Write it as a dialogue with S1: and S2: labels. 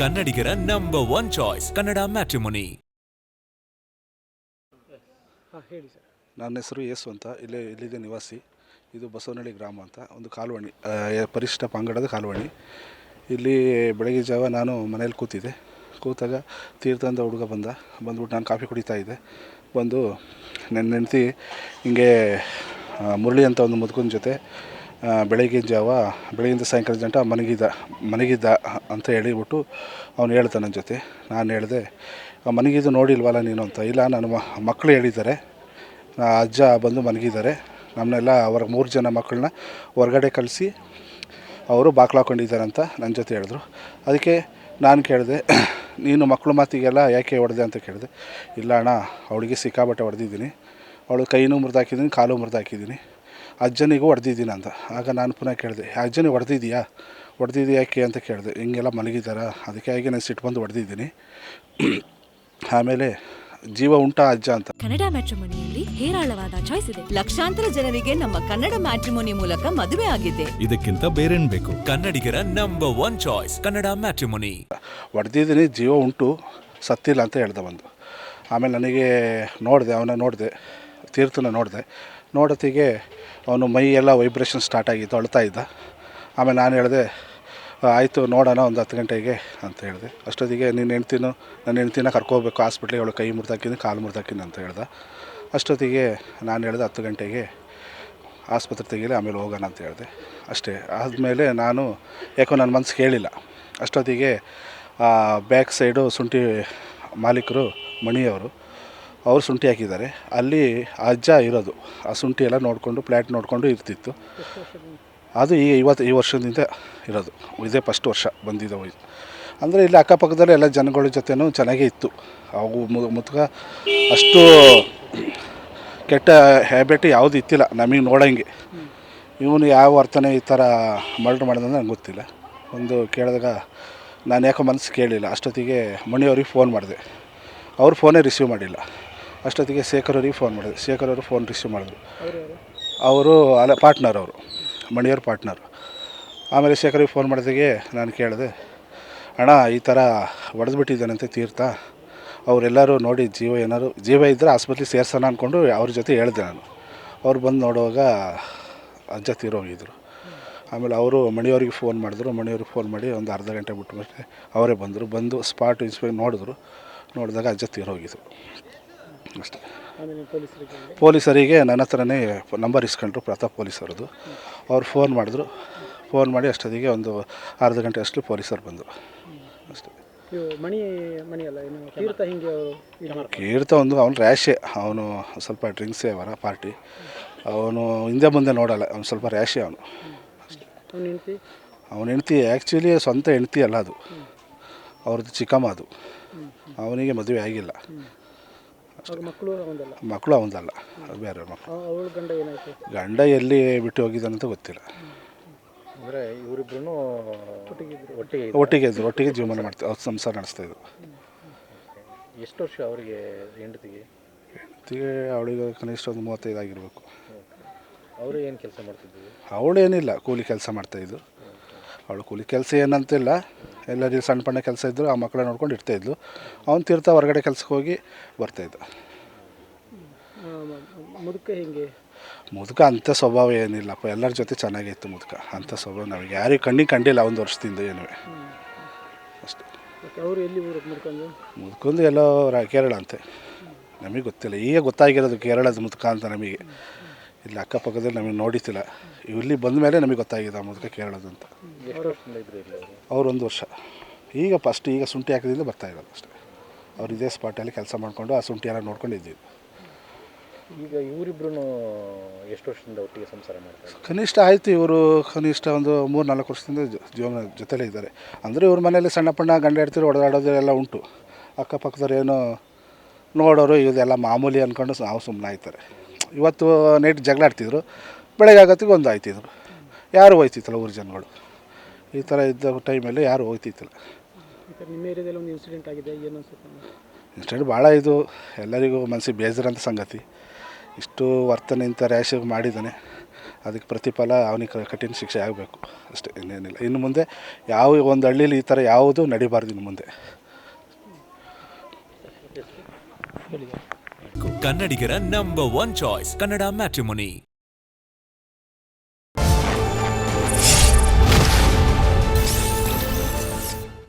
S1: ಕನ್ನಡಿಗರ number one choice Kannada matrimony
S2: ಹಾಂ ಹೇಳಿ ಸರ್.
S3: ನನ್ನ ಹೆಸರು ಯೇಸು ಅಂತ ಇಲ್ಲೇ ಇಲ್ಲಿದೆ ನಿವಾಸಿ. ಇದು ಬಸವನಹಳ್ಳಿ ಗ್ರಾಮ ಅಂತ ಒಂದು ಕಾಲುವಣಿ ಆ, ಪರಿಶಿಷ್ಟ ಪಂಗಡದ ಕಾಲುವಣಿ. ಇಲ್ಲಿ ಬೆಳಗ್ಗೆ ಜಾವ ನಾನು ಮನೇಲಿ ಕೂತಿದ್ದೆ. ಕೂತಾಗ ತೀರ್ಥಂದ ಹುಡುಗ ಬಂದ ಬಂದ್ಬಿಟ್ಟು ನಾನು ಕಾಫಿ ಕುಡಿತಾ ಇದ್ದೆ. ಬಂದು ನನ್ನ ಹೆಂಡ್ತಿ ಹಿಂಗೆ ಆ, ಮುರಳಿ ಅಂತ ಒಂದು ಮುದುಕನ ಜೊತೆ ಬೆಳಗಿನ ಜಾವ, ಬೆಳಗಿಂದ ಸಾಯಂಕಾಲ ಗಂಟ ಮನಗಿದ್ದ ಮನಗಿದ್ದ ಅಂತ ಹೇಳಿಬಿಟ್ಟು ಅವ್ನು ಹೇಳ್ದ ನನ್ನ ಜೊತೆ. ನಾನು ಹೇಳಿದೆ ಮನಗಿದ್ದು ನೋಡಿಲ್ವಲ್ಲ ನೀನು ಅಂತ. ಇಲ್ಲ, ನನ್ನ ಮಕ್ಕಳು ಹೇಳಿದ್ದಾರೆ. ಅಜ್ಜ ಬಂದು ಮನಗಿದ್ದಾರೆ ನಮ್ಮನ್ನೆಲ್ಲ ಅವ್ರ ಮೂರು ಜನ ಮಕ್ಕಳನ್ನ ಹೊರಗಡೆ ಕಳಿಸಿ ಅವರು ಬಾಕ್ಲಾಕೊಂಡಿದ್ದಾರೆ ಅಂತ ನನ್ನ ಜೊತೆ ಹೇಳಿದ್ರು. ಅದಕ್ಕೆ ನಾನು ಕೇಳಿದೆ, ನೀನು ಮಕ್ಕಳು ಮಾತಿಗೆಲ್ಲ ಯಾಕೆ ಹೊಡೆದೆ ಅಂತ ಕೇಳಿದೆ. ಇಲ್ಲ ಅಣ್ಣ, ಅವಳಿಗೆ ಸಿಕ್ಕಾಬಟ್ಟೆ ಹೊಡೆದಿದ್ದೀನಿ. ಅವಳು ಕೈನೂ ಮುರಿದಾಕಿದ್ದೀನಿ ಕಾಲು ಮುರಿದಾಕಿದ್ದೀನಿ ಅಜ್ಜನಿಗೂ ಹೊಡೆದಿದ್ದೀನಿ ಅಂತ. ಆಗ ನಾನು ಪುನಃ ಕೇಳಿದೆ ಅಜ್ಜನಿಗೆ ಹೊಡೆದಿದ್ಯಾ ಹೊಡೆದಿದ್ದು ಯಾಕೆ? ಅಂತ ಕೇಳಿದೆ. ಹಿಂಗೆಲ್ಲ ಮಲಗಿದ್ದಾರೆ? ಅದಕ್ಕೆ ಆಗಿ ನಾನು ಸಿಟ್ಟು ಬಂದು ಹೊಡೆದಿದ್ದೀನಿ? ಆಮೇಲೆ ಜೀವ ಉಂಟಾ ಅಜ್ಜ ಅಂತ.
S4: ಕನ್ನಡ ಮ್ಯಾಟ್ರಿಮೋನಿಯಲ್ಲಿ ಹೇರಾಳವಾದ ಚಾಯ್ಸ್ ಇದೆ.
S5: ಲಕ್ಷಾಂತರ ಜನರಿಗೆ ನಮ್ಮ ಕನ್ನಡ ಮ್ಯಾಟ್ರಿಮೋನಿ ಮೂಲಕ ಮದುವೆ ಆಗಿದೆ.
S6: ಇದಕ್ಕಿಂತ ಬೇರೇನ್ ಬೇಕು?
S1: ಕನ್ನಡಿಗರ number one choice Kannada matrimony.
S3: ಹೊಡೆದಿದ್ದೀನಿ ಜೀವ ಉಂಟು ಸತ್ತಿಲ್ಲ ಅಂತ ಹೇಳ್ದೆ ಬಂದು. ಆಮೇಲೆ ನನಗೆ ನೋಡಿದೆ ಅವನ ನೋಡಿದೆ ತೀರ್ಥನ ನೋಡಿದೆ. ನೋಡೋತ್ತಿಗೆ ಅವನು ಮೈ ಎಲ್ಲ ವೈಬ್ರೇಷನ್ ಸ್ಟಾರ್ಟ್ ಆಗಿತ್ತು ಅಳ್ತಾ ಇದ್ದ. ಆಮೇಲೆ ನಾನು ಹೇಳಿದೆ ಆಯಿತು ನೋಡೋಣ ಒಂದು ಹತ್ತು ಗಂಟೆಗೆ ಅಂತ ಹೇಳಿದೆ. ಅಷ್ಟೊತ್ತಿಗೆ, ನಿನ್ನ ಹೆಂಡ್ತಿನೂ, ನನ್ನ ಹೆಂಡ್ತಿನ ಕರ್ಕೋಬೇಕು ಹಾಸ್ಪಿಟ್ಲಿಗೆ ಅವಳು ಕೈ ಮುರಿದಾಕಿನಿ ಕಾಲು ಮುರಿದಾಕಿನಿ ಅಂತ ಹೇಳ್ದೆ. ಅಷ್ಟೊತ್ತಿಗೆ ನಾನು ಹೇಳಿದೆ, ಹತ್ತು ಗಂಟೆಗೆ ಆಸ್ಪತ್ರೆ ತೆಗೀಲಿ ಆಮೇಲೆ ಹೋಗೋಣ ಅಂತ ಹೇಳಿದೆ. ಅಷ್ಟೇ, ಆದಮೇಲೆ ನಾನು, ಯಾಕೋ ನನ್ನ ಮನಸ್ಸು ಕೇಳಿಲ್ಲ. ಅಷ್ಟೊತ್ತಿಗೆ ಬ್ಯಾಕ್ ಸೈಡು ಶುಂಠಿ ಮಾಲೀಕರು, ಮಣಿಯವರು ಅವರು ಶುಂಠಿ ಹಾಕಿದ್ದಾರೆ. ಅಲ್ಲಿ ಅಜ್ಜ ಇರೋದು. ಆ ಶುಂಠಿ ಎಲ್ಲ ನೋಡಿಕೊಂಡು ಫ್ಲ್ಯಾಟ್ ನೋಡಿಕೊಂಡು ಇರ್ತಿತ್ತು. ಅದು ಈಗ ಇವತ್ತು ಈ ವರ್ಷದಿಂದ ಇರೋದು. ಇದೇ ಫಸ್ಟ್ ವರ್ಷ ಬಂದಿದೆ ಇದು. ಅಂದರೆ ಇಲ್ಲಿ ಅಕ್ಕಪಕ್ಕದಲ್ಲೇ ಎಲ್ಲ ಜನಗಳ ಜೊತೆನೂ ಚೆನ್ನಾಗೇ ಇತ್ತು. ಅವು ಮುತ್ಕ ಅಷ್ಟು ಕೆಟ್ಟ ಹ್ಯಾಬಿಟ್ ಯಾವುದು ಇತ್ತಿಲ್ಲ ನಮಗೆ ನೋಡೋಂಗೆ. ಇವನು ಯಾವ ವರ್ತನೆ ಈ ಥರ ಮರ್ಡ್ರ್ ಮಾಡಿದಂದ್ರೆ ನಂಗೆ ಗೊತ್ತಿಲ್ಲ. ಒಂದು ಕೇಳಿದಾಗ ನಾನು ಯಾಕೋ ಮನಸ್ಸು ಕೇಳಿಲ್ಲ. ಅಷ್ಟೊತ್ತಿಗೆ ಮಣಿಯವ್ರಿಗೆ ಫೋನ್ ಮಾಡಿದೆ. ಅವ್ರು ಫೋನೇ ರಿಸೀವ್ ಮಾಡಿಲ್ಲ. ಅಷ್ಟೊತ್ತಿಗೆ ಶೇಖರ್ ಅವರಿಗೆ ಫೋನ್ ಮಾಡಿದೆ. ಶೇಖರ್ ಅವರು ಫೋನ್ ರಿಸೀವ್ ಮಾಡಿದ್ರು. ಅವರು ಅಲ್ಲ ಪಾರ್ಟ್ನರ್ ಅವರು ಮಣಿಯವ್ರ ಪಾರ್ಟ್ನರ್ ಆಮೇಲೆ ಶೇಖರಿಗೆ ಫೋನ್ ಮಾಡಿದಾಗೆ ನಾನು ಕೇಳಿದೆ ಅಣ್ಣ ಈ ಥರ ಹೊಡೆದ್ಬಿಟ್ಟಿದ್ದಾನಂತೆ ತೀರ್ಥ. ಅವರೆಲ್ಲರೂ ನೋಡಿ ಜೀವ ಏನಾದ್ರು ಜೀವ ಇದ್ದರೆ ಆಸ್ಪತ್ರೆಗೆ ಸೇರ್ಸೋಣ ಅಂದ್ಕೊಂಡು ಅವ್ರ ಜೊತೆ ಹೇಳಿದೆ ನಾನು. ಅವ್ರು ಬಂದು ನೋಡುವಾಗ ಅಜ್ಜ ತೀರೋಗಿದ್ರು ಆಮೇಲೆ ಅವರು ಮಣಿಯವ್ರಿಗೆ ಫೋನ್ ಮಾಡಿದ್ರು. ಮಣಿಯವ್ರಿಗೆ ಫೋನ್ ಮಾಡಿ ಒಂದು ಅರ್ಧ ಗಂಟೆ ಬಿಟ್ಟು ಮತ್ತೆ ಅವರೇ ಬಂದರು. ಬಂದು ಸ್ಪಾಟ್ ಇನ್ಸ್ಪೆಕ್ಟ್ ನೋಡಿದ್ರು. ನೋಡಿದಾಗ ಅಜ್ಜ ತೀರೋಗಿದ್ರು ಅಷ್ಟೇ.
S2: ಪೊಲೀಸರಿಗೆ
S3: ನನ್ನ ಹತ್ರನೇ ನಂಬರ್ ಇಸ್ಕೊಂಡ್ರು ಪ್ರತಾಪ್ ಪೊಲೀಸರದು ಅವ್ರು ಫೋನ್ ಮಾಡಿದ್ರು. ಫೋನ್ ಮಾಡಿ ಅಷ್ಟೊತ್ತಿಗೆ ಒಂದು ಅರ್ಧ ಗಂಟೆ ಅಷ್ಟು ಪೊಲೀಸರು ಬಂದರು. ಅಷ್ಟೇ. ಕೀರ್ತ ಒಂದು ಅವನು ರ್ಯಾಶೆ. ಅವನು ಸ್ವಲ್ಪ ಡ್ರಿಂಕ್ಸೇ ಅವರ ಪಾರ್ಟಿ. ಅವನು ಹಿಂದೆ ಮುಂದೆ ನೋಡಲ್ಲ ಅವ್ನು ಸ್ವಲ್ಪ ರ್ಯಾಶೆ ಅವನು.
S2: ಅವ್ನು ಹೆಂಡ್ತಿ?
S3: ಅವನ ಹೆಂಡ್ತಿ ಆ್ಯಕ್ಚುಲಿ ಸ್ವಂತ ಹೆಂಡ್ತಿ ಅಲ್ಲ ಅದು. ಅವ್ರದ್ದು ಚಿಕ್ಕಮ್ಮ ಅದು. ಅವನಿಗೆ ಮದುವೆ ಆಗಿಲ್ಲ.
S2: ಅವ್ರ ಮಕ್ಕಳು ಒಂದಲ್ಲ
S3: ಮಕ್ಕಳು ಅವನದಲ್ಲ ಅದು ಬೇರೆ ಮಕ್ಕಳು.
S2: ಅವಳ ಗಂಡ ಏನಾಯ್ತು?
S3: ಗಂಡ ಎಲ್ಲಿ ಬಿಟ್ಟು ಹೋಗಿದ್ದಾನಂತ ಗೊತ್ತಿಲ್ಲ.
S6: ಅಂದರೆ ಇವರಿಬ್ರು ಒಟ್ಟಿಗೆ
S3: ಒಟ್ಟಿಗೆ ಇದ್ರು ಒಟ್ಟಿಗೆ ಜೀವನ ಮಾಡ್ತಾ ಅವ್ರು ಸಂಸಾರ ನಡೆಸ್ತಾ ಇದ್ರು.
S6: ಎಷ್ಟು ವರ್ಷ ಅವರಿಗೆ ಹೆಂಡತಿಗೆ?
S3: ಹೆಂಡ್ತಿಗೆ ಅವಳಿಗೆ ಕನಿಷ್ಠ ಒಂದು ಮೂವತ್ತೈದು ಆಗಿರಬೇಕು.
S6: ಅವರು ಏನು ಕೆಲಸ ಮಾಡ್ತಿದ್ವಿ
S3: ಅವಳು ಏನಿಲ್ಲ ಕೂಲಿ ಕೆಲಸ ಮಾಡ್ತಾಯಿದ್ದು ಅವಳು ಕೂಲಿ ಕೆಲಸ ಏನಂತಿಲ್ಲ. ಎಲ್ಲರಿಗೂ ಸಣ್ಣ ಪಣ್ಣ ಕೆಲಸ ಇದ್ದರು ಆ ಮಕ್ಕಳ ನೋಡ್ಕೊಂಡು ಇರ್ತಾಯಿದ್ಲು ಅವ್ನು ತೀರ್ಥ ಹೊರಗಡೆ ಕೆಲಸಕ್ಕೆ ಹೋಗಿ ಬರ್ತಾಯಿದ್ದ
S2: ಮುದುಕ ಹೆಂಗೆ?
S3: ಮುದುಕ ಅಂಥ ಸ್ವಭಾವ ಏನಿಲ್ಲಪ್ಪ ಎಲ್ಲರ ಜೊತೆ ಚೆನ್ನಾಗಿತ್ತು ಮುದುಕ. ಅಂಥ ಸ್ವಭಾವ ನಮಗೆ. ಯಾರಿಗೂ ಕಣ್ಣಿಗೆ ಕಂಡಿಲ್ಲ ಒಂದು ವರ್ಷದಿಂದ ಏನೂ. ಅಷ್ಟೆ.
S2: ಅವರು ಎಲ್ಲಿ
S3: ಮುದುಕೊಂದು? ಎಲ್ಲೋ ರಾ- ಕೇರಳ ಅಂತೆ. ನಮಗೆ ಗೊತ್ತಿಲ್ಲ. ಈಗ ಗೊತ್ತಾಗಿರೋದು ಕೇರಳದ ಮುದುಕ ಅಂತ ನಮಗೆ. ಇಲ್ಲಿ ಅಕ್ಕಪಕ್ಕದಲ್ಲಿ ನಮಗೆ ನೋಡಿತಿಲ್ಲ ಇಲ್ಲಿ. ಬಂದ ಮೇಲೆ ನಮಗೆ ಗೊತ್ತಾಗಿದೆ ಆ ಮೂಲಕ ಕೇರಳದ ಅಂತ.
S6: ಅವರು
S3: ಒಂದು ವರ್ಷ. ಈಗ ಫಸ್ಟ್ ಈಗ ಶುಂಠಿ ಹಾಕಿದಿಂದ ಬರ್ತಾ ಇರೋದು ಅಷ್ಟೇ. ಅವ್ರು ಇದೇ ಸ್ಪಾಟಲ್ಲಿ ಕೆಲಸ ಮಾಡಿಕೊಂಡು ಆ ಶುಂಠಿ ಎಲ್ಲ ನೋಡ್ಕೊಂಡು ಇದ್ದೀವಿ.
S6: ಈಗ ಇವರಿಬ್ರು ಎಷ್ಟು ವರ್ಷದಿಂದ ಒಟ್ಟಿಗೆ ಸಂಸಾರ ಮಾಡ್ತಾರೆ
S3: ಕನಿಷ್ಠ ಆಯಿತು ಇವರು ಕನಿಷ್ಠ ಒಂದು ಮೂರು ನಾಲ್ಕು ವರ್ಷದಿಂದ ಜೀವನ ಜೊತೆಲೇ ಇದ್ದಾರೆ. ಅಂದರೆ ಇವ್ರ ಮನೆಯಲ್ಲಿ ಸಣ್ಣ ಪಣ್ಣ ಗಂಡ ಹೆಡ್ತಿರು ಹೊಡೆದಾಡೋದು ಎಲ್ಲ ಉಂಟು. ಅಕ್ಕಪಕ್ಕದವ್ರು ಏನೋ ನೋಡೋರು ಇದೆಲ್ಲ ಮಾಮೂಲಿ ಅಂದ್ಕೊಂಡು ನಾವು ಸುಮ್ಮನೆ ಆಯ್ತಾರೆ. ಇವತ್ತು ನೈಟ್ ಜಗಳ ಆಡ್ತಿದ್ರು. ಬೆಳಗ್ಗೆ ಆಗತ್ತಿಗೆ ಒಂದು ಆಯ್ತಿದ್ರು. ಯಾರು ಹೋಯ್ತಿತ್ತಲ್ಲ ಊರ ಜನಗಳು? ಈ ಥರ ಇದ್ದ ಟೈಮಲ್ಲಿ ಯಾರು ಹೋಗ್ತಿತ್ತಿಲ್ಲ
S2: ನಿಮ್ಮ ಏರಿಯಾದಲ್ಲಿ ಒಂದು ಇನ್ಸಿಡೆಂಟ್ ಆಗಿದೆ ಏನು
S3: ಭಾಳ ಇದು. ಎಲ್ಲರಿಗೂ ಮನಸ್ಸಿಗೆ ಬೇಜಾರಂತ ಸಂಗತಿ. ಇಷ್ಟು ವರ್ತನೆ ಇಂಥ ರ್ಯಾಶ್ ಮಾಡಿದ್ದಾನೆ. ಅದಕ್ಕೆ ಪ್ರತಿಫಲ ಅವನಿಗೆ ಕಠಿಣ ಶಿಕ್ಷೆ ಆಗಬೇಕು. ಅಷ್ಟೇ ಇನ್ನೇನಿಲ್ಲ. ಇನ್ನು ಮುಂದೆ ಯಾವ ಒಂದು ಹಳ್ಳೀಲಿ ಈ ಥರ ಯಾವುದೂ ನಡಿಬಾರ್ದು ಇನ್ನು ಮುಂದೆ.
S1: ಕನ್ನಡಿಗರ number one choice Kannada matrimony